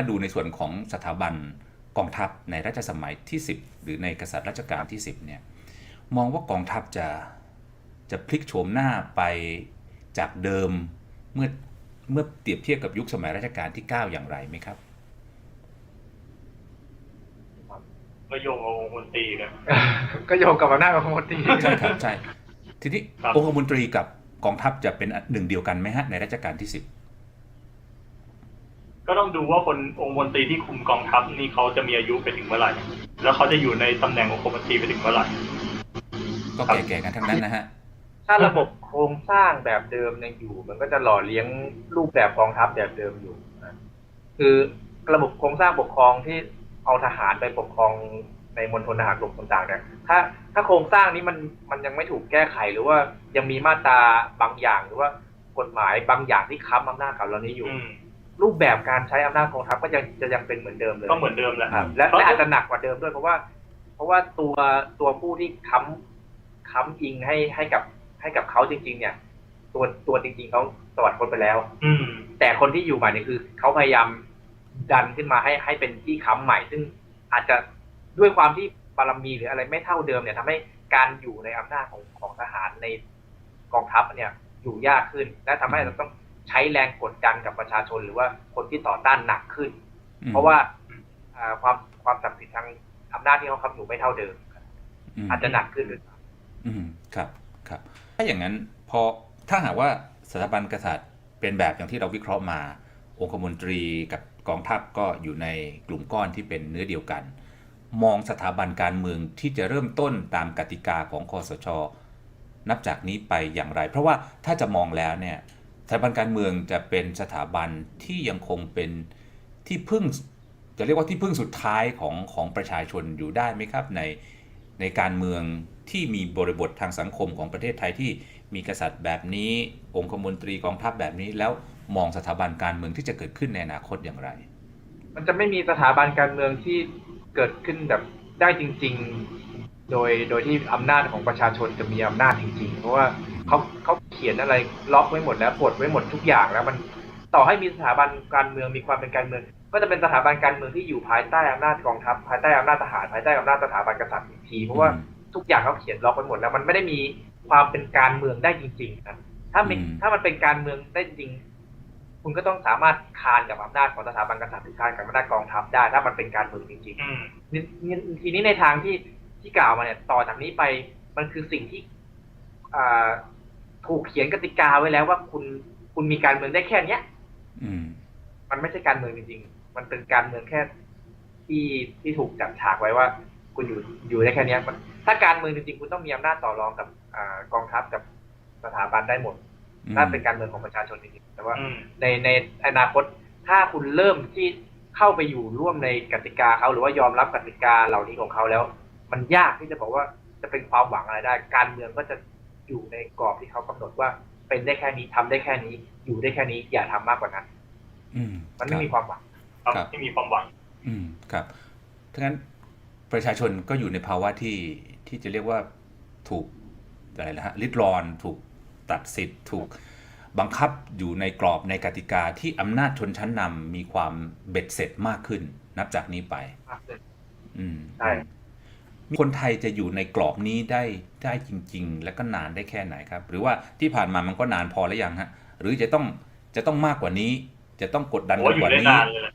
มาดูในส่วนของสถาบันกองทัพในรัชสมัยที่ 10 หรือในกษัตริย์รัชกาลที่ 10เนี่ยมองว่ากองทัพจะจะพลิกโฉมหน้าไปจากเดิมเมื่อเมื่อเปรียบเทียบกับยุคสมัยรัชกาลที่ 9 อย่างไรไหมครับก็โยงกับวงดนตรีกันก็โยงกับอำนาจของคนตีใช่ครับใช่ทีนี้ครับองคมนตรีกับกองทัพจะเป็นหนึ่งเดียวกันไหมฮะในรัชกาลที่ 10 ก็ต้องดูว่าคนองค์มนตรีที่คุมกองทัพนี่เขาจะมีอายุไปถึงเมื่อไหร่ แล้วเขาจะอยู่ในตำแหน่งองคมนตรีไปถึงเมื่อไหร่ ก็แก่ๆกันทั้งนั้นนะฮะ ถ้าระบบโครงสร้างแบบเดิมยังอยู่ มันก็จะหล่อเลี้ยงรูปแบบกองทัพแบบเดิมอยู่นะคือระบบโครงสร้างปกครองที่เอาทหารไปปกครองในมณฑลทหารบกต่างๆเนี่ย ถ้าถ้าโครงสร้างนี้มันมันยังไม่ถูกแก้ไขหรือว่ายังมีมาตราบางอย่างหรือว่ากฎหมายบางอย่างที่ค้ำอำนาจกับเรานี้อยู่อืม รูปแบบการใช้อำนาจกองทัพก็ยังจะยังเป็นเหมือนเดิมเลยก็เหมือนเดิมแหละครับ และและอาจจะหนักกว่าเดิมด้วยเพราะว่า เพราะว่าตัวตัวผู้ที่ค้ำค้ำอิงให้ให้กับให้กับเขาจริง ๆ เนี่ย ตัวตัวจริง ๆเขาสวัสดิ์พ้นไปแล้ว อืม แต่คนที่อยู่ใหม่เนี่ยคือเขาพยายามดันขึ้นมาให้ให้เป็นที่ค้ำใหม่ ซึ่งอาจจะด้วยความที่บารมีหรืออะไรไม่เท่าเดิมเนี่ยทำให้การอยู่ในอำนาจของของทหารในกองทัพเนี่ยอยู่ยากขึ้น และทำให้เราต้อง ใช้แรงกดดันกับประชาชนหรือว่าคนที่ต่อต้านหนักขึ้น เพราะว่าอ่าความความศักดิ์สิทธิ์ทางอำนาจที่เขาคำอยู่ไม่เท่าเดิมมอาจจะหนักขึ้นหรือเปล่าอืมครับครับ ถ้าอย่างนั้นพอถ้าหากว่าสถาบันกษัตริย์เป็นแบบอย่างที่เราวิเคราะห์มา องคมนตรีกับกองทัพก็อยู่ในกลุ่มก้อนที่เป็นเนื้อเดียวกัน มองสถาบันการเมืองที่จะเริ่มต้นตามกติกาของคอสช นับจากนี้ไปอย่างไร เพราะว่าถ้าจะมองแล้วเนี่ยส ถาบันการเมืองจะเป็นสถาบันที่ยังคงเป็นที่พึ่งจะเรียกว่าที่พึ่งสุดท้ายของของประชาชนอยู่ได้ไหมครับ ในในการเมืองที่มีบริบททางสังคมของประเทศไทยที่มีกษัตริย์แบบนี้ องคมนตรีกองทัพแบบนี้ แล้วมองสถาบันการเมืองที่จะเกิดขึ้นในอนาคตอย่างไร มันจะไม่มีสถาบันการเมืองที่เกิดขึ้นแบบได้จริง ๆ โดยโดยที่อำนาจของประชาชนจะมีอำนาจจริง ๆ เพราะว่าเขาเขา ขียนอะไรล็อกไว้หมดแล้วกดไว้หมดทุกอย่างแล้วมันต่อให้มีสถาบันการเมืองมีความเป็นการเมือง ก็จะเป็นสถาบันการเมืองที่อยู่ภายใต้อำนาจกองทัพภายใต้อำนาจทหารภายใต้อำนาจสถาบันกษัตริย์อีกทีเพราะว่าอืมทุกอย่างเขาเขียนล็อกไว้หมดแล้วมันไม่ได้มีความเป็นการเมืองได้จริงๆนะถ้ามีอืมถ้ามันเป็นการเมืองได้จริง คุณก็ต้องสามารถคานกับอำนาจของสถาบันกษัตริย์หรือคานกับอำนาจกองทัพได้ ถ้ามันเป็นการเมืองจริงอืมๆนี่นี่ทีนี้ในทางที่ที่กล่าวมาเนี่ยต่อจากนี้ไปมันคือสิ่งที่อ่า ถูกเขียนกติกาไว้แล้วว่าคุณคุณมีการเมืองได้แค่เนี้ยอืม มันไม่ใช่การเมืองจริงๆ มันเป็นการเมืองแค่ที่ที่ถูกจัดฉากไว้ว่า คุณอยู่อยู่ได้แค่เนี้ยมันถ้าการเมืองจริงๆ คุณต้องมีอำนาจต่อรองกับอ่ากองทัพกับสถาบันได้หมดถ้าเป็นการเมืองของประชาชนจริงๆแต่ว่าอืมในในอนาคตถ้าคุณเริ่มที่เข้าไปอยู่ร่วมในกติกาเขาหรือว่ายอมรับกติกาเหล่านี้ของเขาแล้ว มันยากที่จะบอกว่าจะเป็นความหวังอะไรได้ การเมืองก็จะ อยู่ในกรอบที่เขากำหนดว่า เป็นได้แค่นี้ทำได้แค่นี้ อยู่ได้แค่นี้ อย่าทำมากกว่านั้น อืมมันไม่มีความหวังครับครับที่มีความหวัง อืมครับถ้างั้นประชาชนก็อยู่ในภาวะที่ที่จะเรียกว่าถูกอะไรนะฮะลิดรอนถูกตัดสิทธิ์ถูกบังคับอยู่ในกรอบในกติกาที่อำนาจชนชั้นนำมีความเบ็ดเสร็จมากขึ้น นับจากนี้ไปมากขึ้นอืมใช่มี คนไทยจะอยู่ในกรอบนี้ได้ได้จริง ๆ และก็นานได้แค่ไหนครับ หรือว่าที่ผ่านมามันก็นานพอแล้วยังฮะ หรือจะต้องจะต้องมากกว่านี้ จะต้องกดดันโอ้กันอกยู่ว่าได้นี้นานเลยนะ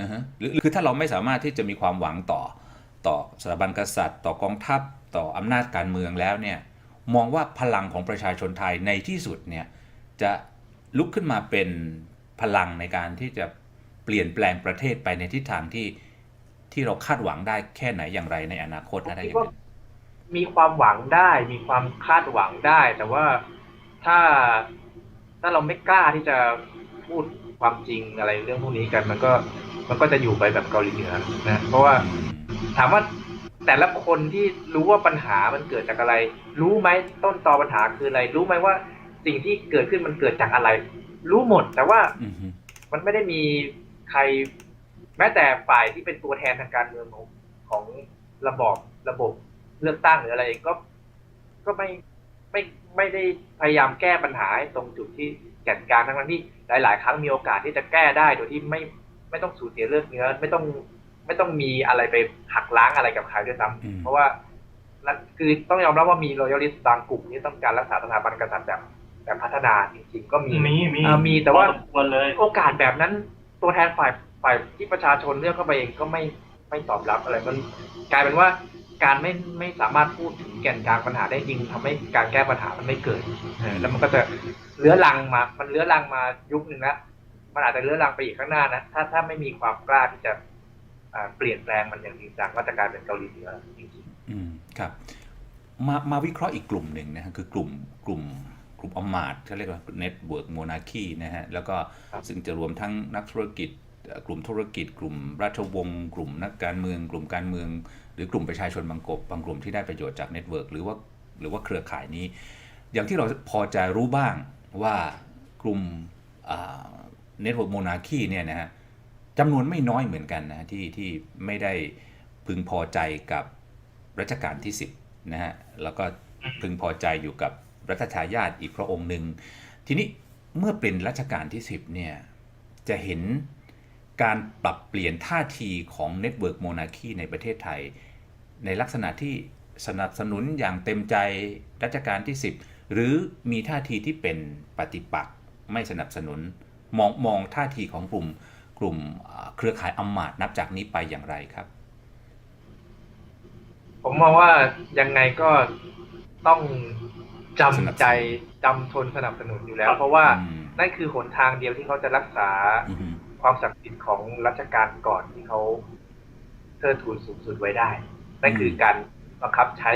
อ่าฮะหรือหรือคือถ้าเราไม่สามารถที่จะมีความหวังต่อ ต่อสถาบันกษัตริย์ ต่อกองทัพต่ออำนาจการเมืองแล้วเนี่ยมองว่าพลังของประชาชนไทยในที่สุดเนี่ยจะลุกขึ้นมาเป็นพลังในการที่จะเปลี่ยนแปลงประเทศไปในทิศทางที่ ที่เราคาดหวังได้แค่ไหนอย่างไรในอนาคตนะได้อย่างไรมีความหวังได้ มีความคาดหวังได้ แต่ว่าถ้าถ้าเราไม่กล้าที่จะพูดความจริงอะไรเรื่องพวกนี้กันมันก็มันก็จะอยู่ไปแบบเกาหลีเหนือนะเพราะว่าอืมถามว่าแต่ละคนที่รู้ว่าปัญหามันเกิดจากอะไร รู้ไหมต้นตอปัญหาคืออะไร รู้ไหมว่าสิ่งที่เกิดขึ้นมันเกิดจากอะไร รู้หมด แต่ว่าอืมฮึมันไม่ได้มีใคร แม้แต่ฝ่ายที่เป็นตัวแทนทางการเมืองของของระบอบระบบเลือกตั้งหรืออะไรก็ ก็ไม่ไม่ไม่ได้พยายามแก้ปัญหาให้ตรงจุดที่แก่นกลางทั้งนั้นที่หลาย ๆ ครั้งมีโอกาสที่จะแก้ได้โดยที่ไม่ไม่ต้องสูญเสียเลือดเนื้อไม่ต้องไม่ต้องมีอะไรไปหักล้างอะไรกับใครด้วยซ้อืมำเพราะว่าและคือต้องยอมรับว่ามีรอยัลิสบางกลุ่มที่ต้องการรักษาสถาบันกษัตริย์แบบแบบพัฒนาจริงๆก็มีมีมีอ่ามีแต่ว่าพอสมควรเลยโอกาสแบบนั้น ตัวแทนฝ่าย ฝ่ายที่ประชาชนเลือกเข้าไปเองก็ไม่ไม่ตอบรับอะไรมันกลายเป็นว่าการไม่ไม่สามารถพูดถึงแก่นกลางปัญหาได้จริงทำให้การแก้ปัญหามันไม่เกิดเออแล้วมันก็จะเลื้อรังมา มันเลื้อรังมายุคหนึ่งแล้วมันอาจจะเลื้อรังไปอีกข้างหน้านะถ้าถ้าไม่มีความกล้าที่จะอ่าเปลี่ยนแปลงมันอย่างจริงจังก็จะกลายเป็นเกาหลีเหนือจริงอืมครับ มามาวิเคราะห์อีกกลุ่มหนึ่งนะฮะคือกลุ่มกลุ่มกลุ่มอำมาตย์เขาเรียกว่าเน็ตเวิร์กโมนาคีนะฮะแล้วก็ซึ่งจะรวมทั้งนักธุรกิจเอ่อ กลุ่มธุรกิจ กลุ่มราชวงศ์กลุ่มนักการเมือง กลุ่มการเมือง หรือกลุ่มประชาชนบางกลุ่มบางกลุ่มที่ได้ประโยชน์จากเน็ตเวิร์กหรือว่าหรือว่าเครือข่ายนี้ อย่างที่เราพอจะรู้บ้างว่ากลุ่มเน็ตเวิร์กโมนาคีเนี่ยนะฮะจำนวนไม่น้อยเหมือนกันนะฮะที่ที่ไม่ได้พึงพอใจกับรัชกาลที่ 10 นะฮะ แล้วก็พึงพอใจอยู่กับรัชทายาทอีกพระองค์หนึ่ง ทีนี้เมื่อเป็นรัชกาลที่ 10 เนี่ย จะเห็น การปรับเปลี่ยนท่าทีของเน็ตเวิร์กโมนาคีในประเทศไทย ในลักษณะที่สนับสนุนอย่างเต็มใจรัชกาลที่ 10 หรือมีท่าทีที่เป็นปฏิปักษ์ไม่สนับสนุนมองมองท่าทีของกลุ่มกลุ่มอ่าเครือข่ายอำมาตย์นับจากนี้ไปอย่างไรครับๆผมมองว่ายังไงก็ต้องจำสนับสนุนใจจำทนสนับสนุนอยู่แล้ว เพราะว่าอืมนั่นคือหนทางเดียวที่เขาจะรักษาอือฮึ ความศักดิ์สิทธิ์ของรัชกาลก่อนที่เขาเทิดทูนสูงสุดไว้ได้ นั่นคือการบังคับใช้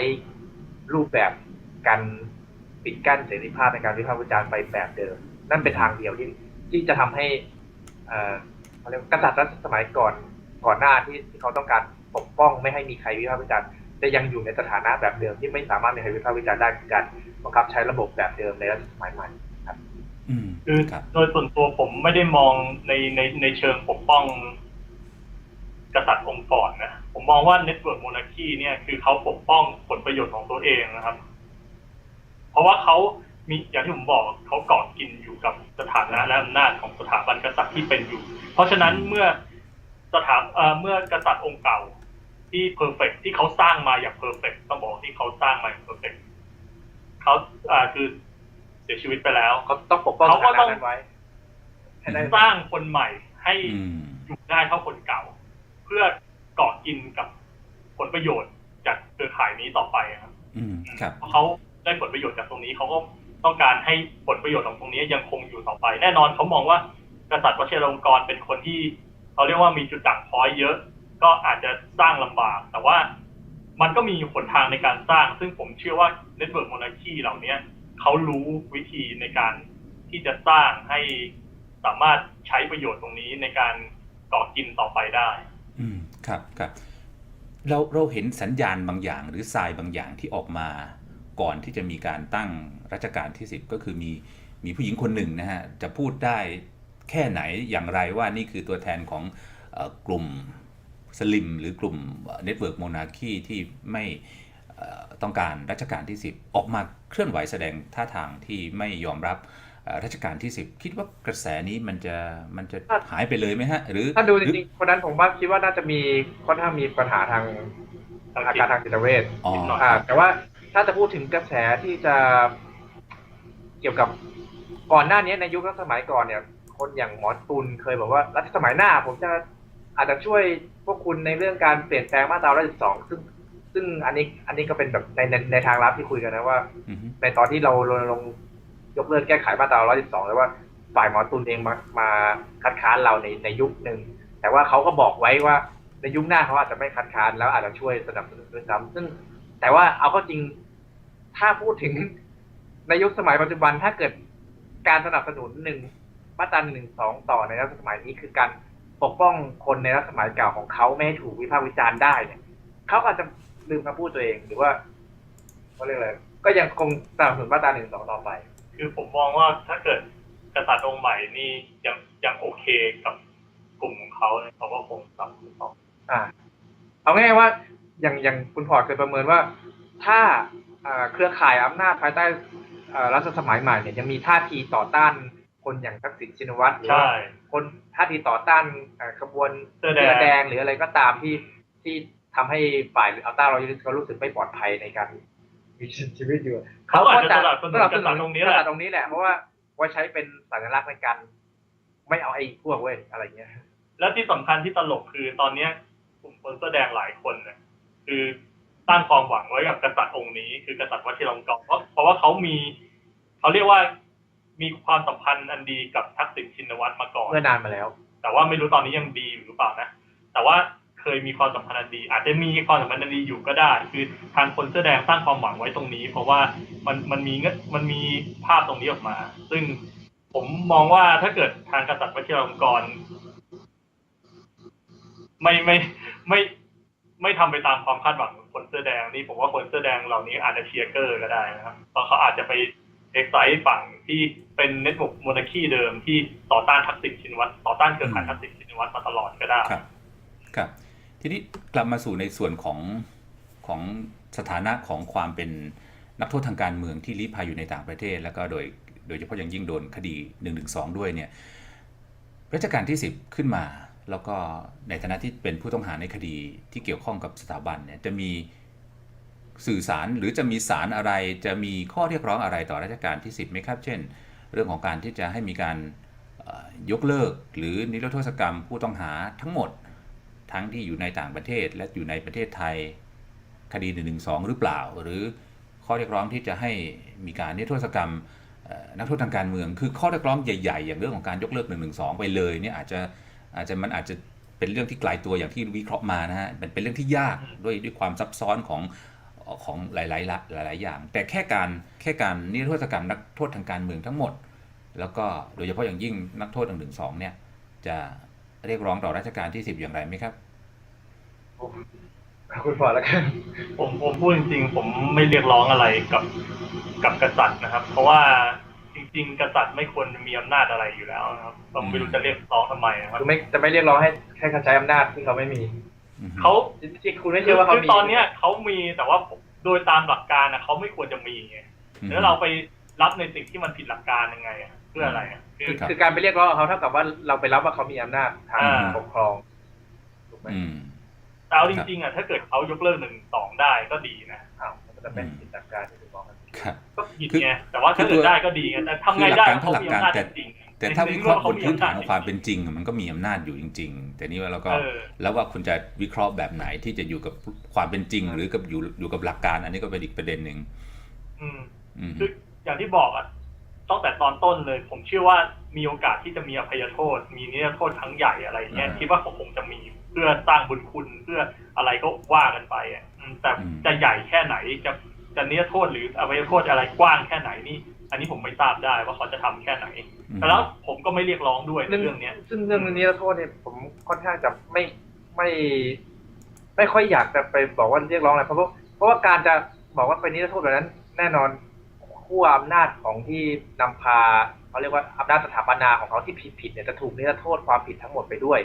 รูปแบบการปิดกั้นเสรีภาพในการวิพากษ์วิจารณ์ไปแบบเดิม นั่นเป็นทางเดียวที่ที่จะทำให้เอ่อเขาเรียกกษัตริย์รัชสมัยก่อนก่อนหน้าที่ที่เขาต้องการปกป้องไม่ให้มีใครวิพากษ์วิจารณ์จะยังอยู่ในสถานะแบบเดิมที่ไม่สามารถมีใครวิพากษ์วิจารณ์ได้คือการบังคับใช้ระบบแบบเดิมในรัชสมัยใหม่ คือครับโดยส่วนตัวผมไม่ได้มองในในในเชิงปกป้อง กษัตริย์องค์ก่อนนะผมมองว่าเน็ตเวิร์กโมนาคีเนี่ยคือเขาปกป้องผลประโยชน์ของตัวเองนะครับ เพราะว่าเขามีอย่างที่ผมบอกเขาเกาะกินอยู่กับสถานะและอำนาจของสถาบันกษัตริย์ที่เป็นอยู่ เพราะฉะนั้นเมื่อสถาเอ่อเมื่อกษัตริย์องค์เก่าที่เพอร์เฟกที่เขาสร้างมาอย่างเพอร์เฟกต้องบอกที่เขาสร้างมาอย่างเพอร์เฟกเขาอ่าคือ เสียชีวิตไปแล้ว เขาต้องปกป้องสเขาก็ถานะต้องนั้นไว้ให้ได้สร้างคนใหม่ให้อืมอยู่ได้เท่าคนเก่า เพื่อเกาะกินกับผลประโยชน์จากเครือข่ายนี้ต่อไปครับอืมครับเพราะเขาได้ผลประโยชน์จากตรงนี้เขาก็ต้องการให้ผลประโยชน์ของตรงนี้ยังคงอยู่ต่อไป แน่นอนเขามองว่ากษัตริย์วชิรลงกรณ์เป็นคนที่เขาเรียกว่ามีจุดด่างพร้อยเยอะ ก็อาจจะสร้างลำบาก แต่ว่ามันก็มีหนทางในการสร้าง ซึ่งผมเชื่อว่าเน็ตเวิร์กโมนาคีเหล่านี้ เขารู้วิธีในการที่จะสร้างให้สามารถใช้ประโยชน์ตรงนี้ในการกาะกินต่อไปได้ อืมครับครับเราเราเห็นสัญญาณบางอย่าง หรือทรายบางอย่างที่ออกมาก่อนที่จะมีการตั้งรัชกาลที่สิบก็คือมีมีผู้หญิงคนหนึ่งนะฮะจะพูดได้แค่ไหนอย่างไรว่านี่คือตัวแทนของอกลุ่มสลิมหรือกลุ่มเน็ตเวิร์กโมนาคีที่ไม่ ต้องการรัชกาลที่ 10 ออกมาเคลื่อนไหวแสดงท่าทางที่ไม่ยอมรับเอ่อรัชกาลที่ 10 คิดว่ากระแสนี้มันจะมันจะหายไปเลยไหมฮะ หรือถ้าดูจหรือริงๆคนนั้นผมว่าคิดว่าน่าจะมีค่อนข้างมีปัญหาทางทางอาการทางจิตเวชอ๋อนิดหน่อยอ่าแต่ว่าถ้าจะพูดถึงกระแสที่จะเกี่ยวกับก่อนหน้านี้ในยุครัชสมัยก่อนเนี่ย คนอย่างหมอตุลเคยบอกว่ารัชสมัยหน้า ผมจะอาจจะช่วยพวกคุณในเรื่องการเปลี่ยนแปลงมาตรา112ซึ่ง ซึ่งอันนี้อันนี้ก็เป็นแบบในในในทางลับที่คุยกันนะว่าอือฮึในตอนที่เรารณรงค์ยกเลิกแก้ไขมาตรา 112แล้วว่าฝ่ายหมอตุลเองมามาคัดค้านเราในในยุคหนึ่ง แต่ว่าเขาก็บอกไว้ว่าในยุคหน้าเขาอาจจะไม่คัดค้านแล้วอาจจะช่วยสนับสนุนด้วยซ้ำซึ่ง แต่ว่าเอาเข้าจริงถ้าพูดถึงในยุคสมัยปัจจุบันถ้าเกิดการสนับสนุนหนึ่งมาตราหนึ่งสองต่อในรัชสมัยนี้คือการปกป้องคนในรัชสมัยเก่าของเขาไม่ให้ถูกวิพากษ์วิจารณ์ได้เนี่ยเขาอาจจะ ลืมคำพูดตัวเองหรือว่าเขาเรียกอะไรก็ยังคงสนับสนุนมาตราหนึ่งสองต่อไป คือผมมองว่าถ้าเกิดกษัตริย์องค์ใหม่นี่ยังยังโอเคกับกลุ่มของเขาเนี่ยเขาก็คงสนับสนุนต่ออ่า เอาง่ายๆว่าอย่างอย่างคุณพอร์ตเคยประเมินว่า ถ้าอ่าเครือข่ายอำนาจภายใต้อ่ารัฐสมัยใหม่เนี่ยยังมีท่าทีต่อต้านคนอย่างทักษิณชินวัตรหรือใช่ว่าคนท่าทีต่อต้านเอ่อขบวนเสื้อแดงแดงหรืออะไรก็ตามที่ที่ ทำให้ฝ่ายอัลต้ารอยัลิสเขารู้สึกไม่ปลอดภัยในการมีชีวิตอยู่เขาอาจจะก็สนับสนุนกษัตริย์ตรงนี้แหละกษัตริย์ตรงนี้แหละเพราะว่าไว้ใช้เป็นสัญลักษณ์ในการไม่เอาไอ้พวกเว้ยอะไรเงี้ย แล้วที่สำคัญที่ตลกคือตอนเนี้ยกลุ่มคนเสื้อแดงหลายคนเนี่ยคือตั้งความหวังไว้กับกษัตริย์องค์นี้ คือกษัตริย์วชิรลงกรณ์เพราะเพราะว่าเขามีเขาเรียกว่ามีความสัมพันธ์อันดีกับทักษิณชินวัตรมาก่อนเมื่อนานมาแล้ว แต่ว่าไม่รู้ตอนนี้ยังดีอยู่หรือเปล่านะแต่ว่า เคยมีความสัมพันธ์อันดี อาจจะมีความสัมพันธ์อันดีอยู่ก็ได้ คือทางคนเสื้อแดงสร้างความหวังไว้ตรงนี้ เพราะว่ามันมันมีเงินมันมีภาพตรงนี้ออกมา ซึ่งผมมองว่าถ้าเกิดทางกษัตริย์วชิรลงกรไม่ไม่ไม่ไม่ทำไปตามความคาดหวังของคนเสื้อแดงนี่ผมว่าคนเสื้อแดงเหล่านี้อาจจะเชียร์เกอร์ก็ได้นะครับเพราะเขาอาจจะไปเอ็กไซต์ฝั่งที่เป็นเน็ตวอร์กโมนาคีเดิมที่ต่อต้านทักษิณชินวัตรต่อต้านเครือข่ายทักษิณชินวัตรมาตลอดก็ได้ ครับ ครับ ทีนี้กลับมาสู่ในส่วนของของสถานะของความเป็นนักโทษทางการเมืองที่ลี้ภัยอยู่ในต่างประเทศ แล้วก็โดยโดยเฉพาะอย่างยิ่งโดนคดี1นึด้วยเนี่ยรัชกาลที่ 10 ขึ้นมา แล้วก็ในฐานะที่เป็นผู้ต้องหาในคดีที่เกี่ยวข้องกับสถาบันเนี่ยจะมีสื่อสารหรือจะมีสารอะไรจะมีข้อเรียกร้องอะไรต่อรัชกาลที่ 10ไหมครับ เช่น เรื่องของการที่จะให้มีการยกเลิกหรือนิรโทษกรรมผู้ต้องหาทั้งหมด ทั้งที่อยู่ในต่างประเทศและอยู่ในประเทศไทย คดี1นึหรือเปล่า หรือข้อเรียกร้องที่จะให้มีการนิรโทษกรรมเอ่อนักโทษทางการเมือง คือข้อเรียกร้องใหญ่ๆ อย่างเรื่องของการยกเลิก1นึไปเลยเนี่ยอาจจะอาจจะมันอาจจะเป็นเรื่องที่ไกลตัวอย่างที่วิเคราะห์มานะฮะเป็นเป็นเรื่องที่ยากด้วยด้วยความซับซ้อนของของหลายๆละหลายๆอย่าง แต่แค่การแค่การนิรโทษกรรมนักโทษทางการเมืองทั้งหมด แล้วก็โดยเฉพาะอย่างยิ่งนักโทษ1นึเนี่ยจะ เรียกร้องต่อรัชกาลที่10อย่างไรไหมครับคุณพอแล้วกันผมผมพูดจริง ๆ ผมไม่เรียกร้องอะไรกับกับกษัตริย์นะครับ เพราะว่าจริง ๆ กษัตริย์ไม่ควรมีอำนาจอะไรอยู่แล้วนะครับผมไม่รู้จะเรียกร้องทำไมนะครับคือไม่จะไม่เรียกร้องให้ให้เขาใช้อำนาจที่เขาไม่มีเขาจริงๆคุณไม่เชื่อว่าเขาคือมีตอนเนี้ยเขามีแต่ว่าโดยตามหลักการนะเขาไม่ควรจะมีไงแล้วเราไป รับในสิ่งที่มันผิดหลักการยังไงอะเพื่ออะไรอะคือคือคือการไปเรียกร้องเขาเท่ากับว่าเราไปรับว่าเขามีอำนาจทางอ่า ปกครองถูกไหมอืม แต่เอาจริงๆอะถ้าเกิดเขายกเลิกหนึ่งสองได้ก็ดีนะอ้าวมันก็จะเป็นผิดหลักการที่ถูกต้องกันครับ ก็ผิดคือไงแต่ว่าถ้าคือเกิตัวดได้ก็ดีไงแต่ทำไงได้คือหลักการเขามีอำนาจแต่ จริงๆแต่ถ้าวิเคราะห์บนพื้นฐานใของความเป็นจริงอะมันก็มีอำนาจอยู่จริง ๆ แต่นี่ว่าเราก็ เออ แล้วว่าคุณจะวิเคราะห์แบบไหนที่จะอยู่กับความเป็นจริง หรือกับอยู่อยู่กับหลักการ อันนี้ก็เป็นอีกประเด็นหนึ่งอืม อืม คือ อย่างที่บอกอะตั้งแต่ตอนต้นเลย ผมเชื่อว่ามีโอกาสที่จะมีอภัยโทษ มีนิรโทษครั้งใหญ่อะไรเงี้ยอ่าคิดว่าคงจะมีเพื่อสร้างบุญคุณเพื่ออะไรก็ว่ากันไปอะอืมแต่อืมจะใหญ่แค่ไหนจะจะนิรโทษหรืออภัยโทษอะไรกว้างแค่ไหนนี่อันนี้ผมไม่ทราบได้ว่าเขาจะทำแค่ไหนแต่แล้วผมก็ไม่เรียกร้องด้วยในเรื่องเรื่องเนี้ย ซึ่งเรื่องนี้โทษเนี่ยผมค่อนข้างจะไม่ไม่ไม่ค่อยอยากจะไปบอกว่าเรียกร้องอะไรเพราะว่าเพราะว่าการจะบอกว่าเป็นนิรโทษแบบนั้น แน่นอน ขั้วอำนาจของที่นำพาเขาเรียกว่าอำนาจสถาปนาของเขาที่ผิดผิดๆเนี่ยจะถูกนิรโทษความผิดทั้งหมดไปด้วย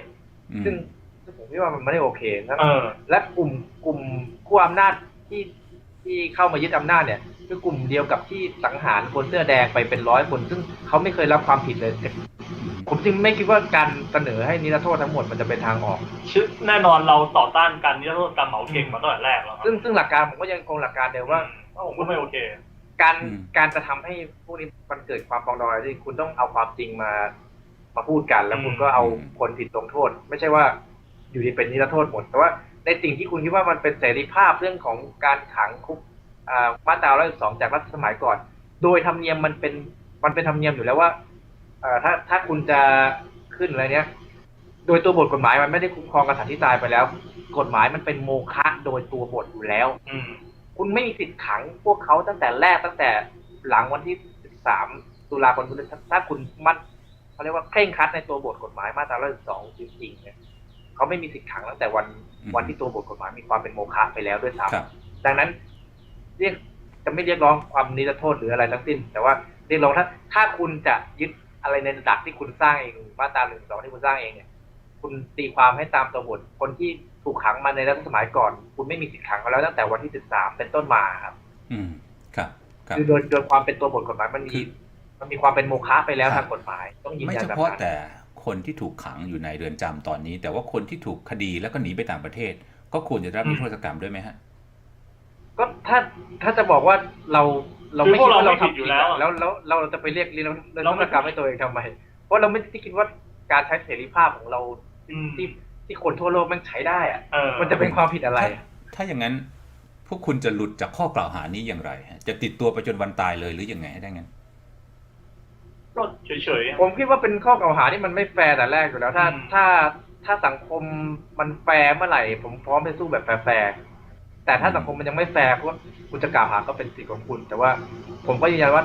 อืมซึ่งซึ่งผมคิดว่ามันไม่ได้โอเคนะเออและกลุ่มกลุ่มขั้วอำนาจที่ที่เข้ามายึดอำนาจเนี่ยคือกลุ่มเดียวกับที่สังหารคนเสื้อแดงไปเป็นร้อยคน ซึ่งเขาไม่เคยรับความผิดเลย ผมจึงไม่คิดว่าการเสนอให้นิรโทษทั้งหมดมันจะเป็นทางออกชึแน่นอนเราต่อต้านการนิรโทษกรรมเหมาเข่งมาตั้งแต่แรกแล้วครับซึ่งซึ่งหลักการผมก็ยังคงหลักการเดิมว่าว่าผมก็ไม่โอเค การอืมการจะทำให้พวกนี้มันเกิดความปรองดองอะไรที่คุณต้องเอาความจริงมามาพูดกัน แล้วคุณก็เอาคนผิดลงโทษ ไม่ใช่ว่าอยู่ดีเป็นนิรโทษหมด แต่ว่าในสิ่งที่คุณคิดว่ามันเป็นเสรีภาพเรื่องของการขังคุกอ่ามาตราร้อยสองจากรัฐสมัยก่อน โดยธรรมเนียมมันเป็นมันเป็นธรรมเนียมอยู่แล้วว่าเอ่อถ้าถ้าคุณจะขึ้นอะไรเนี้ย โดยตัวบทกฎหมายมันไม่ได้คุ้มครองกษัตริย์ที่ตายไปแล้ว กฎหมายมันเป็นโมฆะโดยตัวบทอยู่แล้ว อืม คุณไม่มีสิทธิ์ขังพวกเขาตั้งแต่แรกตั้งแต่หลังวันที่ 13 ตุลาคมคุณถ้าคุณมั่นเขาเรียกว่าเคร่งครัดในตัวบทกฎหมายมาตรา 112 จริงๆเนี่ยเขาไม่มีสิทธิ์ขังตั้งแต่วันอืมวันที่ตัวบทกฎหมายมีความเป็นโมฆะไปแล้วด้วยซ้ครับำดังนั้น เรียกจะไม่เรียกร้องความนิรโทษหรืออะไรทั้งสิ้น แต่ว่าเรียกร้องถ้า ถ้าคุณจะยึดอะไรในระดับที่คุณสร้างเองมาตรา 112 ที่คุณสร้างเองเนี่ยคุณตีความให้ตามตัวบทคนที่ ถูกขังมาในรัชสมัยก่อน คุณไม่มีสิทธิ์ขังเขาแล้วตั้งแต่วันที่13เป็นต้นมาครับ อืมครับครับคือโดยโดยความเป็นตัวบทกฎหมายมันมีคือมันมีความเป็นโมฆะไปแล้วครับทางกฎหมาย ต้องยืนไม่ยันเฉแบบพาะนั้นแต่คนที่ถูกขังอยู่ในเรือนจำตอนนี้ แต่ว่าคนที่ถูกคดีแล้วก็หนีไปต่างประเทศ ก็ควรจะได้รับอืมนิรโทษกรรมด้วยไหมฮะก็ถ้าถ้าจะบอกว่าเราเราคือไม่พวคิกดว่าเราเราไม่ผิดทำอยู่ผิดแล้วอะอะแล้วแล้วเราจะไปเรียกนิรเราโทไม่ษกรรมให้ตัวเองทำไม เพราะเราไม่ได้คิดว่าการใช้เสรีภาพของเราอืมที่ ที่คนทั่วโลกแมันใช้ได้อะเออมันจะเป็นความผิดอะไรอะถ้าอย่างนั้นพวกคุณจะหลุดจากข้อกล่าวหานี้อย่างไรฮะจะติดตัวไปจนวันตายเลยหรือยังไงให้ได้งั้นก็เฉยๆผมคิดว่าเป็นข้อกล่าวหาที่มันไม่แฟร์แต่แรกอยู่แล้ว ถ้าอืมถ้าถ้าสังคมมันแฟร์เมื่อไหร่ ผมพร้อมไปสู้แบบแฟร์ๆแต่ถ้าสังคมมันยังไม่แฟร์เพราะว่าคุณจะกล่าวหาก็เป็นสิทธิ์ของคุณ แต่ว่าผมก็ยืนยันว่า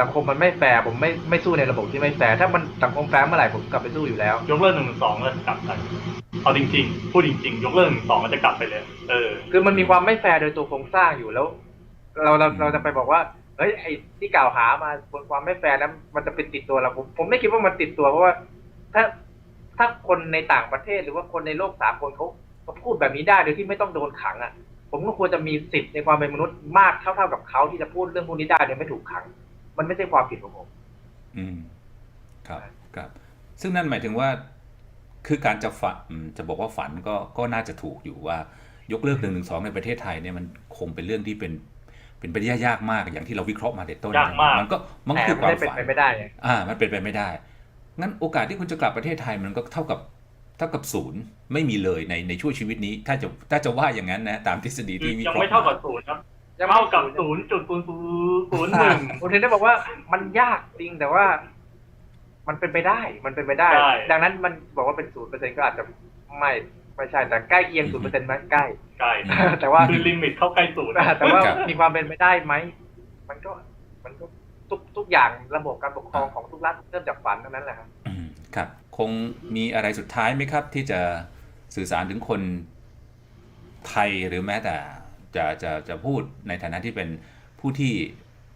สังคมมันไม่แฟร์ผมไม่ไม่สู้ในระบบที่ไม่แฟร์ถ้ามันสังคมแฟร์เมื่อไหร่ผมกลับไปสู้อยู่แล้ว ยกเลิกหนึ่งหนึ่งสองแล้วจะกลับไป เอาจริงๆ พูดจริงๆ ยกเลิกหนึ่งสองแล้วจะกลับไปเลย เออ คือมันมีความไม่แฟร์โดยตัวโครงสร้างอยู่แล้ว เราเราอืมเราจะไปบอกว่าเฮ้ยไอ้ที่กล่าวหามาบนความไม่แฟร์นั้นมันจะเป็นติดตัวเราผมผมไม่คิดว่ามันติดตัวเพราะว่า ถ้าถ้าคนในต่างประเทศหรือว่าคนในโลกสากลเขาเขาพูดแบบนี้ได้โดยที่ไม่ต้องโดนขังอะ ผมก็ควรจะมีสิทธิ์ในความเป็นมนุษย์มากเท่าๆกับเขาที่จะพูดเรื่องพวกนี้ได้โดยไม่ถูกขัง มันไม่ใช่ความผิดของผม อืม ครับครับ ซึ่งนั่นหมายถึงว่า คือการจะฝันอืมจะบอกว่าฝันก็ก็น่าจะถูกอยู่ว่ายกเลิกหนึ่งหนึ่งสองในประเทศไทยเนี่ยมันคงเป็นเรื่องที่เป็นเป็นไปได้ยากมากอย่างที่เราวิเคราะห์มาแต่ต้นยากมากมันก็มันแต่คือไม่ความได้เป็นฝันไปไม่ได้ไงอ่า มันเป็นไปไม่ได้ งั้นโอกาสที่คุณจะกลับประเทศไทยมันก็เท่ากับเท่ากับศูนย์ไม่มีเลยในในช่วงชีวิตนี้ ถ้าจะถ้าจะว่าอย่างนั้นนะตามทฤษฎีคือที่วิยังเคราะไม่ห์เท่ากับมาศูนย์ครับยังไม่เท่ากับศูนย์จุดศูนย์ศูนย์หนึ่งผมถึงได้บอกว่ามันยากจริงแต่ว่า มันเป็นไปได้ มันเป็นไปได้ ใช่ ดังนั้นมันบอกว่าเป็นศูนย์เปอร์เซ็นก็อาจจะไม่ไม่ใช่แต่ใกล้เคียงศูนย์เปอร์เซ็นต์ไหมใกล้ใช่แต่ว่า คือลิมิตเข้าใกล้ศูนย์ แต่ว่ามีความเป็นไปได้ไหม มันก็มันก็ทุกทุกอย่างระบบการปกครองของทุกรัฐเริ่มจากฝันเท่านั้นแหละครับ อืมครับ คงมีอะไรสุดท้ายไหมครับ ที่จะสื่อสารถึงคนไทยหรือแม้แต่ จะจะจะพูดในฐานะที่เป็นผู้ที่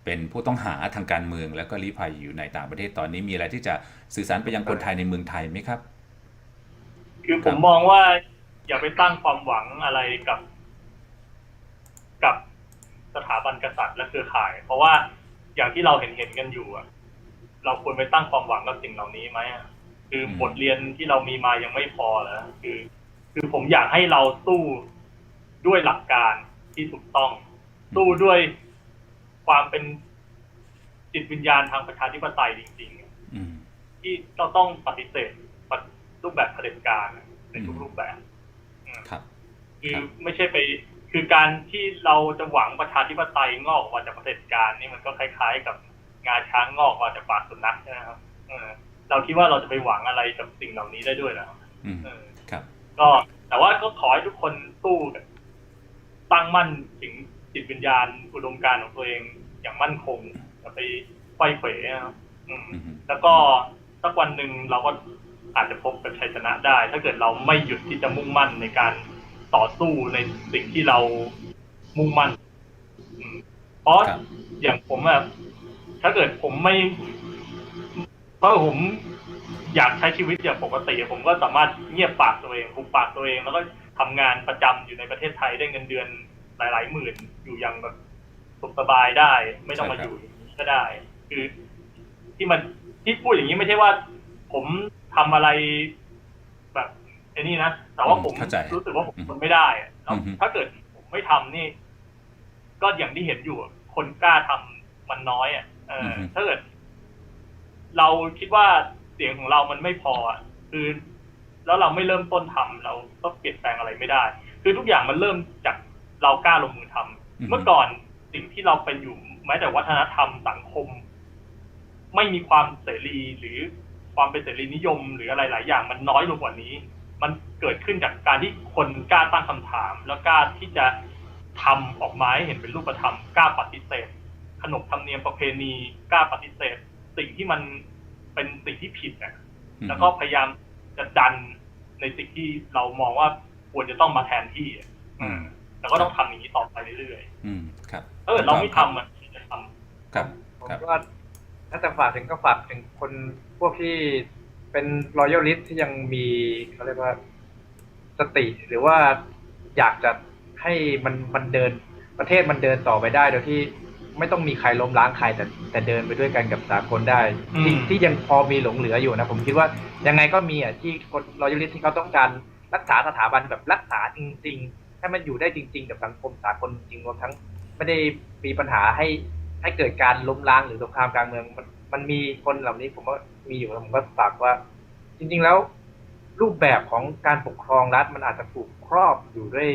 เป็นผู้ต้องหาทางการเมือง แล้วก็ลี้ภัยอยู่ในต่างประเทศตอนนี้มีอะไรที่จะสื่อสารไปยังคนไทยในเมืองไทยไหมครับ คือผมมองว่าอย่าไปตั้งความหวังอะไรกับ กับสถาบันกษัตริย์และเครือข่าย เพราะว่าอย่างที่เราเห็นเห็นกันอยู่อะเราควรไปตั้งความหวังกับสิ่งเหล่านี้ไหมคือบทเรียนที่เรามีมายังไม่พอแล้วคือ คือผมอยากให้เราสู้ด้วยหลักการที่ถูกต้อง สู้ด้วย ความเป็นจิตวิญญาณทางประชาธิปไตยจริงๆอืมที่เราต้องปฏิเสธปฏิรูปแบบเผด็จการในทุกอืมรูปแบบอืมครับคือครับไม่ใช่ไป คือการที่เราจะหวังประชาธิปไตยงอกออกมาจากเผด็จการนี่มันก็คล้ายๆ กับงาช้างงอกออกมาจากปากสุนัขใช่ไหมครับเออเราคิดว่าเราจะไปหวังอะไรกับสิ่งเหล่านี้ได้ด้วยเหรออืมเออครับ ก็แต่ว่าก็ขอให้ทุกคนสู้กันตั้งมั่นถึง จิตวิญญาณอุดมการณ์ของตัวเองอย่างมั่นคงอย่าไปไขว้เขวนะครับอืมอืมแล้วก็สักวันหนึ่งเราก็อาจจะพบกับชัยชนะได้ ถ้าเกิดเราไม่หยุดที่จะมุ่งมั่นในการต่อสู้ในสิ่งที่เรามุ่งมั่นอืมเพราะครับอย่างผมอะถ้าเกิดผมไม่เพราะผมอยากใช้ชีวิตอย่างปกติ ผมก็สามารถเงียบปากตัวเองคุมปากตัวเอง แล้วก็ทำงานประจำอยู่ในประเทศไทยได้เงินเดือน หลายๆหมื่นอยู่อย่างแบบสุขสบายได้ ไม่ต้องมาใช่อครับยู่อย่างนี้ก็ได้ คือ ที่มันที่พูดอย่างนี้ไม่ใช่ว่า ผมทำอะไรแบบไอ้นี่นะแต่ว่าผมเข้าใจรู้สึกว่าผมทนไม่ได้อะแล้วอือฮึถ้าเกิดผมไม่ทำนี่ ก็อย่างที่เห็นอยู่อะคนกล้าทำมันน้อยอะเออออฮึถ้าเกิด เราคิดว่าเสียงของเรามันไม่พออะคือแล้วเราไม่เริ่มต้นทำเราก็เปลี่ยนแปลงอะไรไม่ได้ คือทุกอย่างมันเริ่มจาก เรากล้าลงมือทำเมื่อก่อนสิ่งที่เราเป็นอยู่แม้แต่วัฒนธรรมสังคม ไม่มีความเสรีหรือความเป็นเสรีนิยม หรืออะไรหลายอย่าง มันน้อยลงกว่านี้ มันเกิดขึ้นจากการที่คนกล้าตั้งคำถาม แล้วกล้าที่จะทำออกมาให้เห็นเป็นรูปธรรมกล้าปฏิเสธขนบธรรมเนียมประเพณีกล้าปฏิเสธ สิ่งที่มันเป็นสิ่งที่ผิดอะอืมแล้วก็พยายามจะดันในสิ่งที่เรามองว่าควรจะต้องมาแทนที่อะอืม แล้วก็ต้องทำอย่างนี้ต่อไปเรื่อยอืมครับๆถ้าเกิดเราไม่ทำอะจะทำครับผมครับก็ถ้าจะฝากถึงก็ฝากถึงคนพวกที่เป็นรอยัลลิสที่ยังมีเขาเรียกว่าสติหรือว่าอยากจะให้มันมันเดินประเทศมันเดินต่อไปได้ โดยที่ไม่ต้องมีใครล้มล้างใครแต่แต่เดินไปด้วยกันกับสากลได้ที่อืมที่ยังพอมีหลงเหลืออยู่นะ ผมคิดว่ายังไงก็มีอะที่คนรอยัลลิสที่เขาต้องการรักษาสถาบันแบบรักษาจริง ๆ ให้มันอยู่ได้จริง ๆ กับสังคมสากลจริงรวมทั้ง ไม่ได้มีปัญหาให้ให้เกิดการล้มล้างหรือสงครามกลางเมืองมันมันมีคนเหล่านี้ผมว่ามีอยู่แล้วผมก็ฝากว่า จริง ๆแล้วรูปแบบของการปกครองรัฐมันอาจจะถูกครอบอยู่ด้วย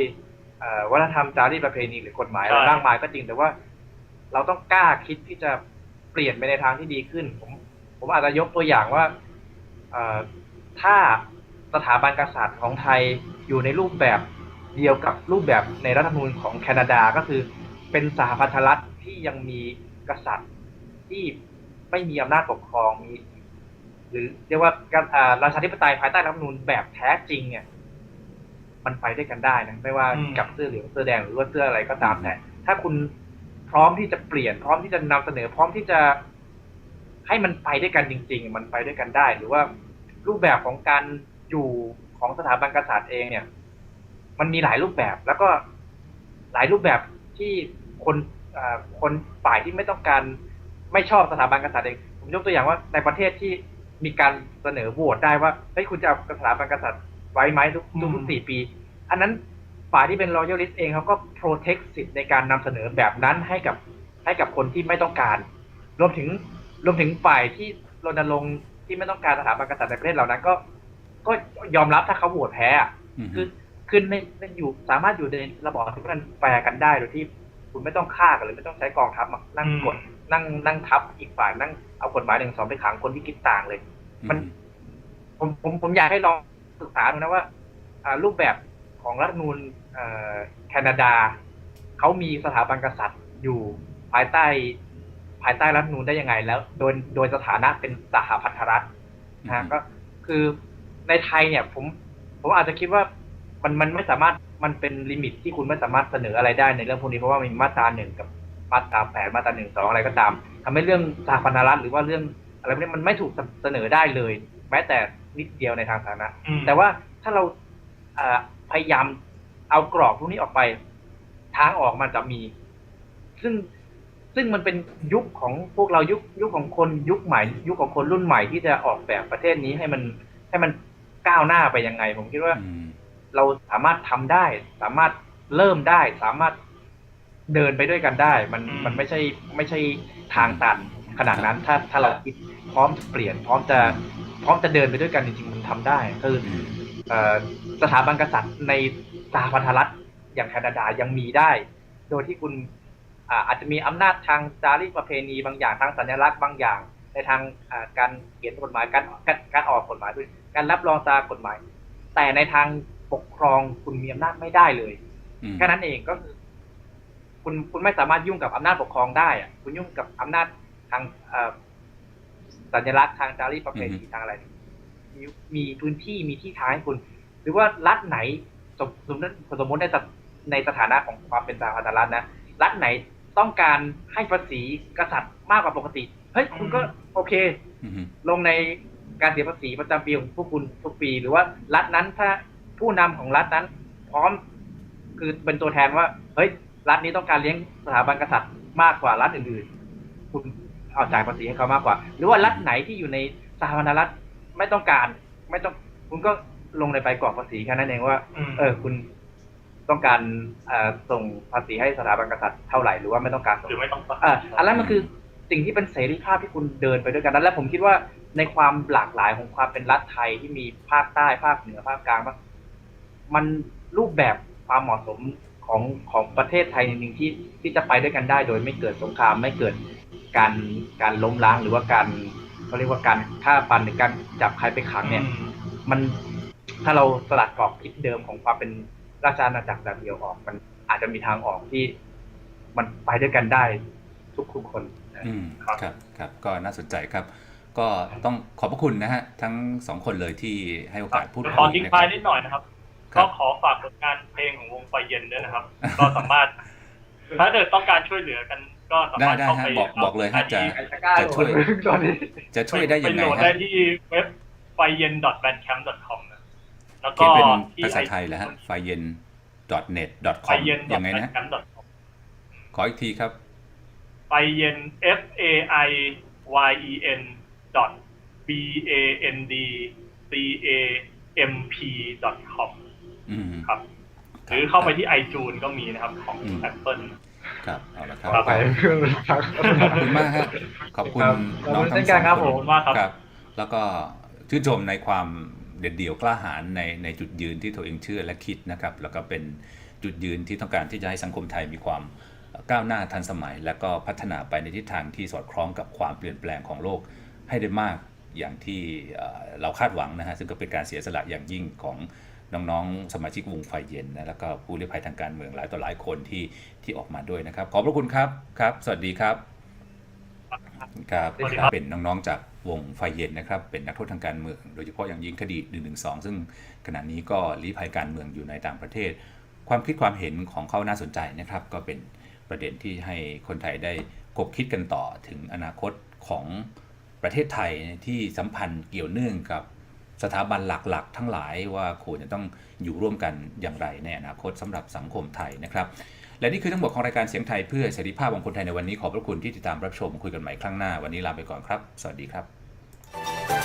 วัฒนธรรมจารีตประเพณีหรือกฎหมายอะไรใช่มากมายก็จริงแต่ว่า เราต้องกล้าคิดที่จะเปลี่ยนไปในทางที่ดีขึ้น ผม ผมอาจจะยกตัวอย่างว่าถ้าสถาบันกษัตริย์ของไทยอยู่ในรูปแบบ เดียวกับรูปแบบในรัฐธรรมนูญของแคนาดาก็คือ เป็นสหพันธรัฐที่ยังมีกษัตริย์ที่ไม่มีอำนาจปกครองมีหรือเรียกว่าการราชาธิปไตยภายใต้รัฐธรรมนูญแบบแท้จริงเนี่ย มันไปด้วยกันได้นะไม่ว่ากับเสื้อเหลืองเสื้อแดงหรือว่าเสื้ออะไรก็ตามแต่ถ้าคุณพร้อมที่จะเปลี่ยนพร้อมที่จะนำเสนอ พร้อมที่จะให้มันไปด้วยกันจริง ๆ มันไปด้วยกันได้ หรือว่ารูปแบบของการอยู่ของสถาบันกษัตริย์เองเนี่ย มันมีหลายรูปแบบ แล้วก็หลายรูปแบบที่คนอ่าคนฝ่ายที่ไม่ต้องการไม่ชอบสถาบันกษัตริย์เองผมยกตัวอย่างว่าในประเทศที่มีการเสนอโหวตได้ว่าเฮ้ยคุณจะเอาสถาบันกษัตริย์ไว้ไหมทุกทุกทุกสี่ปี อันนั้นฝ่ายที่เป็น royalist เองเขาก็ protect สิทธิ์ในการนำเสนอแบบนั้นให้กับให้กับคนที่ไม่ต้องการ รวมถึงรวมถึงฝ่ายที่รณรงค์ที่ไม่ต้องการสถาบันกษัตริย์ในประเทศเหล่านั้นก็ ก็ยอมรับถ้าเขาโหวตแพ้อะอื มคือคือในในอยู่สามารถอยู่ในระบอบที่มันแฟร์กันได้โดยที่คุณไม่ต้องฆ่ากันเลยไม่ต้องใช้กองทัพมานั่งอืมกดนั่งนั่งทับอีกฝ่ายนั่งเอากฎหมายหนึ่งสองไปขังคนที่คิดต่างเลย มัน ผมผมผมอยากให้ลองศึกษาดูนะว่าอ่ารูปแบบของรัฐธรรมนูญเอ่อแคนาดาเขามีสถาบันกษัตริย์อยู่ภายใต้ ภายใต้รัฐธรรมนูญได้ยังไง แล้ว โดยโดยสถานะเป็นสหพันธรัฐนะฮะก็คือในไทยเนี่ย ผม ผมอาจจะคิดว่า มันมันไม่สามารถมันเป็นลิมิตที่คุณไม่สามารถเสนออะไรได้ในเรื่องพวกนี้เพราะว่ามีมาตราหนึ่งกับมาตราแปดมาตราหนึ่งสองอะไรก็ตามทำให้เรื่องสหพันธรัฐหรือว่าเรื่องอะไรพวกนี้มันไม่ถูกเสนอได้เลย แม้แต่นิดเดียวในทางสาธารณะอืมแต่ว่าถ้าเราเอ่อพยายามเอากรอบพวกนี้ออกไป ทางออกมันจะมี ซึ่งซึ่งมันเป็นยุคของพวกเรายุคยุคของคนยุคใหม่ ยุคของคนรุ่นใหม่ที่จะออกแบบประเทศนี้ให้มันให้มันก้าวหน้าไปยังไง ผมคิดว่าอืม เราสามารถทำได้ สามารถเริ่มได้ สามารถเดินไปด้วยกันได้ มันอืมมันไม่ใช่ไม่ใช่ทางตันขนาดนั้นถ้าถ้าเราคิดพร้อมจะเปลี่ยน พร้อมจะพร้อมจะเดินไปด้วยกันจริงๆมันทำได้ คืออืมเอ่อสถาบันกษัตริย์ในสหพันธรัฐอย่างแคนาดายังมีได้ โดยที่คุณอ่าอาจจะมีอำนาจทางจารีตประเพณีบางอย่างทางสัญลักษณ์บางอย่าง ในทางอ่าการเขียนกฎหมายการการการออกกฎหมายด้วยการรับรองตามกฎหมาย แต่ในทาง ปกครองคุณมีอำนาจไม่ได้เลยอืมแค่นั้นเองก็คือ คุณคุณไม่สามารถยุ่งกับอำนาจปกครองได้อะคุณยุ่งกับอำนาจทางเอ่อสัญลักษณ์ทางจารีตประเพณีทางอะไรมีมีพื้นที่มีที่ทางให้คุณ หรือว่ารัฐไหนสมสมมติสมมติในสถในสถานะของความเป็นสาธารณรัฐนะรัฐไหนต้องการให้ภาษีกษัตริย์มากกว่าปกติเฮ้ยคุณก็โอเคอืมลงในการเสียภาษีประจำปีของพวกคุณทุกปี หรือว่ารัฐนั้นถ้า ผู้นำของรัฐนั้น พร้อมคือเป็นตัวแทนว่า เฮ้ย รัฐนี้ต้องการเลี้ยงสถาบันกษัตริย์มากกว่ารัฐอื่นๆ คุณเอาจ่ายภาษีให้เขามากกว่า หรือว่ารัฐไหนที่อยู่ในสหพันธรัฐไม่ต้องการ ไม่ต้อง คุณก็ลงในใบกรอกภาษีแค่นั้นเองว่ามเออ คุณต้องการเอ่อส่งภาษีให้สถาบันกษัตริย์เท่าไหร่หรือว่าไม่ต้องการส่งหรือไม่ต้องอ่าอันนั้นมันคือสิ่งที่เป็นเสรีภาพที่คุณเดินไปด้วยกันนั้นและผมคิดว่าในความหลากหลายของความเป็นรัฐไทยที่มีภาคใต้ภาคเหนือภาคกลางมัน มันรูปแบบความเหมาะสมของของประเทศไทยจริงๆที่ที่จะไปด้วยกันได้ โดยไม่เกิดสงครามไม่เกิดการการล้มล้างหรือว่าการเขาเรียกว่าการฆ่าฟันหรือการจับใครไปขังเนี่ยอืมมันถ้าเราสลัดกรอบคิดเดิมของความเป็นราชอาณาจักรแบบเดียวออก มันอาจจะมีทางออกที่มันไปด้วยกันได้ทุกทุกๆคนอืมครับครับครับก็น่าสนใจครับ ก็ต้องขอบพระคุณนะฮะ ทั้งสองคนเลยที่ให้โอกาสพูดขอทิ้งนะคท้ายรับนิดหน่อยนะครับครั ก็บขอฝากผลงานเพลงของวงไฟเย็นด้วยนะครับ ก็สามารถ ถ้าเกิดต้องการช่วยเหลือกัน ก็สาได้มารถได้เข้าฮะไปบอกบอกเลยฮะจะใครจะกล้าจะช่วยตอนนี้จะช่วยได้ยังไงไปโหลดฮะได้ที่เว็บไฟเย็น bandcamp.com นะแล้วเขีก็ยนเป็นที่ภาษาไทยแล้วฮะไฟเย็น net ไฟ com เย็นยังไงนะ bandcamp.com ขออีกทีครับไฟเย็น f a i y e n dot b a n d c a m p dot com อืม ครับหรือเข้าไปที่ iTunes ก็มีนะครับของอืม Apple ครับเอาละครับครับไปเพื่อนพักขอบคุณมากครับขอบคุณครับน้องขอบคุณทั้งเช่นสกัอนงครับคผนมขอบคุณมากครับครับ แล้วก็ชื่นชมในความเด็ดเดี่ยวกล้าหาญในในจุดยืนที่ตัวเองเชื่อและคิดนะครับ แล้วก็เป็นจุดยืนที่ต้องการที่จะให้สังคมไทยมีความก้าวหน้าทันสมัย และก็พัฒนาไปในทิศทางที่สอดคล้องกับความเปลี่ยนแปลงของโลกให้ได้มากอย่างที่เอ่อเราคาดหวังนะฮะซึ่งก็เป็นการเสียสละอย่างยิ่งของ น้องๆ สมาชิกวงไฟเย็นนะแล้วก็ผู้ลี้ภัยทางการเมืองหลายต่อหลายคนที่ที่ออกมาด้วยนะครับ ขอบพระคุณครับครับ สวัสดีครับครับสวัสดีครับเป็นน้องๆจากวงไฟเย็นนะครับเป็นนักโทษทางการเมือง โดยเฉพาะอย่างยิ่งคดี1นึซึ่งขณะนี้ก็ลี้ภัยการเมืองอยู่ในต่างประเทศ ความคิดความเห็นของเขาน่าสนใจนะครับ ก็เป็นประเด็นที่ให้คนไทยได้คบคิดกันต่อถึงอนาคตของประเทศไทยที่สัมพันธ์เกี่ยวเนื่องกับ สถาบันหลักๆ ทั้งหลายว่าควรจะต้องอยู่ร่วมกันอย่างไรในอนาคตสำหรับสังคมไทยนะครับ และนี่คือทั้งหมดของรายการเสียงไทยเพื่อเสรีภาพของคนไทยในวันนี้ขอบพระคุณที่ติดตามรับชมคุยกันใหม่ครั้งหน้า วันนี้ลาไปก่อนครับ สวัสดีครับ